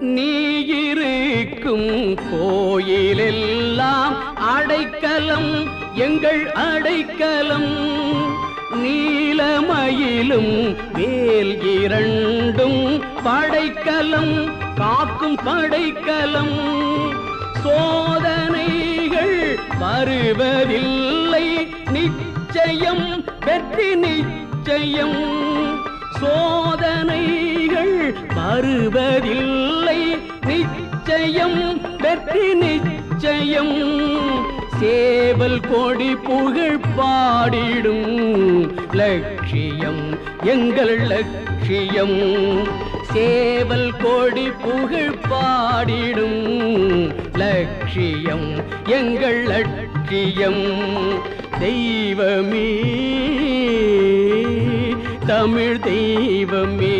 நீ இருக்கும் கோயிலெல்லாம் அடைக்கலம் எங்கள் அடைக்கலம். நீலமயிலும் வேல் இரண்டும் படைக்கலம் காக்கும் படைக்கலம். சோதனைகள் வருவதில்லை நிச்சயம் வெற்றி நிச்சயம். சோதனைகள் வருவதில்லை வெற்றி நிச்சயம். சேவல் கொடி புகழ் பாடிடும் லட்சியம் எங்கள் லட்சியம். சேவல் கொடி புகழ் பாடிடும் லட்சியம் எங்கள் லட்சியம். தெய்வமே தமிழ் தெய்வமே.